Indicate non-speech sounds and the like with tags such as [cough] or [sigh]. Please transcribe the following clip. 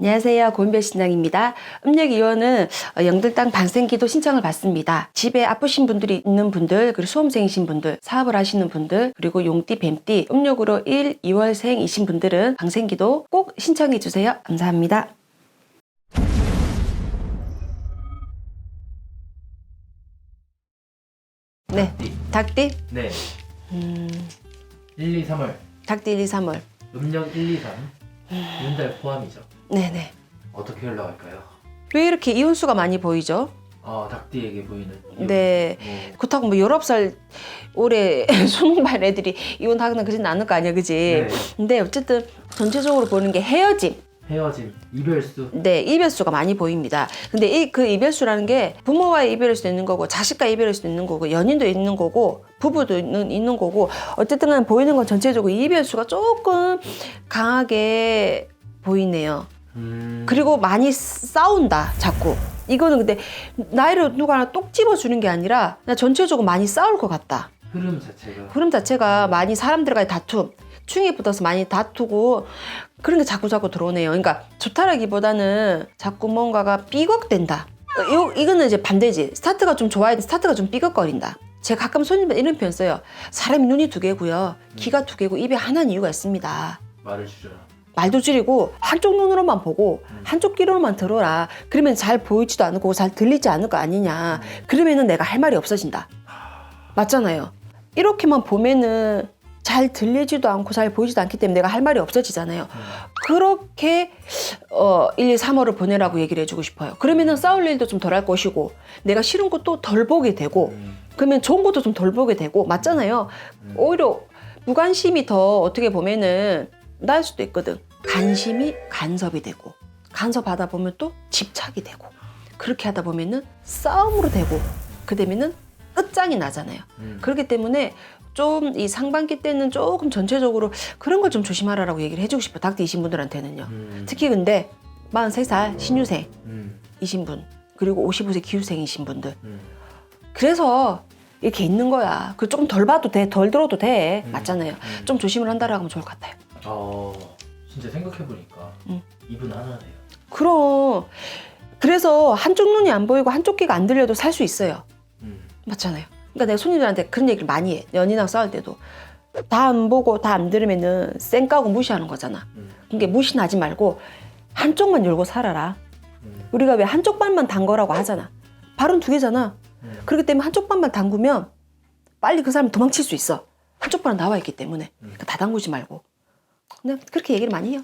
안녕하세요. 고은별 신장입니다. 음력 이원은 어, 영들당 방생기도 신청을 받습니다. 집에 아프신 분들이 있는 분들, 그리고 수험생이신 분들, 사업을 하시는 분들, 그리고 용띠, 뱀띠, 음력으로 1, 2월생이신 분들은 방생기도 꼭 신청해 주세요. 감사합니다. 네, 띠. 닭띠, 네. 음, 1, 2, 3월. 닭띠 1, 2, 3월. 음력 1, 2, 3. 윤달 포함이죠. 네네. 어떻게 흘러갈까요? 왜 이렇게 이혼수가 많이 보이죠? 어, 닭띠에게 보이는 이유. 네. 뭐, 그렇다고 뭐 19살 올해 [laughs] 수능 반 애들이 이혼하거나 그러진 않을 거 아니야, 그지? 네. 근데 어쨌든 전체적으로 보는 게 헤어짐, 헤어짐, 이별수. 네, 이별수가 많이 보입니다. 근데 이 그 이별수라는 게 부모와의 이별일 수도 있는 거고, 자식과의 이별일 수도 있는 거고, 연인도 있는 거고, 부부도 있는, 있는 거고, 어쨌든 간에 보이는 건 전체적으로 이별수가 조금 강하게 보이네요. 음. 그리고 많이 싸운다 자꾸. 이거는 근데 나이를 누가 하나 똑 집어주는 게 아니라 나 전체적으로 많이 싸울 것 같다. 흐름 자체가. 흐름 자체가 많이 사람들과의 다툼 충이 붙어서 많이 다투고 그런 게 자꾸 자꾸 들어오네요. 그러니까 좋다라기보다는 자꾸 뭔가가 삐걱된다. 요, 이거는 이제 반대지. 스타트가 좀 좋아야 돼. 스타트가 좀 삐걱거린다 제가 가끔 손님들 이런 표현 써요 사람이 눈이 두 개고요 귀가 두 개고 입이 하나는 이유가 있습니다 말을 줄여라. 말도 줄이고 한쪽 눈으로만 보고 한쪽 귀로만 들어라. 그러면 잘 보이지도 않고 잘 들리지 않을 거 아니냐. 그러면은 내가 할 말이 없어진다. 맞잖아요. 이렇게만 보면은 잘 들리지도 않고 잘 보이지도 않기 때문에 내가 할 말이 없어지잖아요. 그렇게 어 1, 2, 3월을 보내라고 얘기를 해주고 싶어요. 그러면은 싸울 일도 좀 덜 할 것이고 내가 싫은 것도 덜 보게 되고 음. 그러면 좋은 것도 좀 덜 보게 되고 맞잖아요. 음. 오히려 무관심이 더 어떻게 보면은 나을 수도 있거든. 간심이 간섭이 되고 간섭하다 보면 또 집착이 되고 그렇게 하다 보면은 싸움으로 되고 그 되면은 끝장이 나잖아요. 음. 그렇기 때문에 좀 이 상반기 때는 조금 전체적으로 그런 걸 좀 조심하라라고 얘기를 해주고 싶어. 닭띠이신 분들한테는요. 음. 특히 근데 43살 신유생이신 음. 분 그리고 55세 기후생이신 분들 음. 그래서 이렇게 있는 거야. 그 조금 덜 봐도 돼, 덜 들어도 돼. 음. 맞잖아요. 음. 좀 조심을 한다라고 하면 좋을 것 같아요. 어, 진짜 생각해 보니까 음. 이분 하나네요. 그럼 그래서 한쪽 눈이 안 보이고 한쪽 귀가 안 들려도 살 수 있어요. 음. 맞잖아요. 그러니까 내가 손님들한테 그런 얘기를 많이 해. 연인하고 싸울 때도 다 안 보고 다 안 들으면은 쌩 까고 무시하는 거잖아. 음. 그러니까 무시하지 말고 한쪽만 열고 살아라. 음. 우리가 왜 한쪽 발만 단 거라고 하잖아. 발은 두 개잖아. 음. 그렇기 때문에 한쪽 발만 담그면 빨리 그 사람 도망칠 수 있어. 한쪽 발은 나와 있기 때문에. 그러니까 다 담그지 말고. 그냥 그렇게 얘기를 많이 해요.